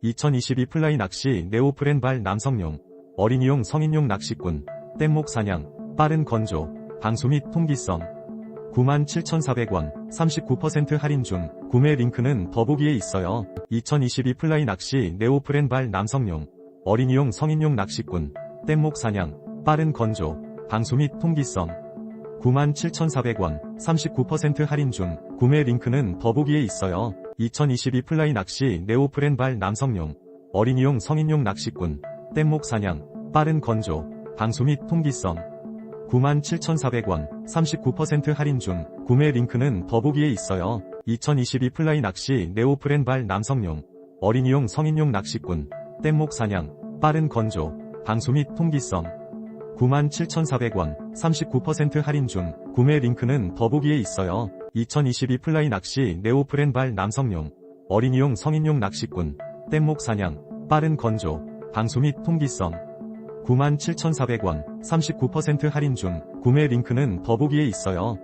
2022 플라이 낚시 네오프렌 발 남성용, 어린이용 성인용 낚시꾼, 뗏목 사냥, 빠른 건조, 방수 및 통기성. 97,400원, 39% 할인 중, 구매 링크는 더보기에 있어요. 2022 플라이 낚시 네오프렌 발 남성용, 어린이용 성인용 낚시꾼, 뗏목 사냥, 빠른 건조, 방수 및 통기성. 97,400원, 39% 할인 중, 구매 링크는 더보기에 있어요. 2022 플라이 낚시 네오프렌 발 남성용, 어린이용 성인용 낚시꾼, 뗏목 사냥, 빠른 건조, 방수 및 통기성. 97,400원, 39% 할인 중, 구매 링크는 더보기에 있어요. 2022 플라이 낚시 네오프렌 발 남성용, 어린이용 성인용 낚시꾼, 뗏목 사냥, 빠른 건조, 방수 및 통기성. 97,400원, 39% 할인 중, 구매 링크는 더보기에 있어요. 2022 플라이 낚시 네오프렌 발 남성용, 어린이용 성인용 낚시꾼, 뗏목 사냥, 빠른 건조, 방수 및 통기성. 97,400원, 39% 할인 중, 구매 링크는 더보기에 있어요.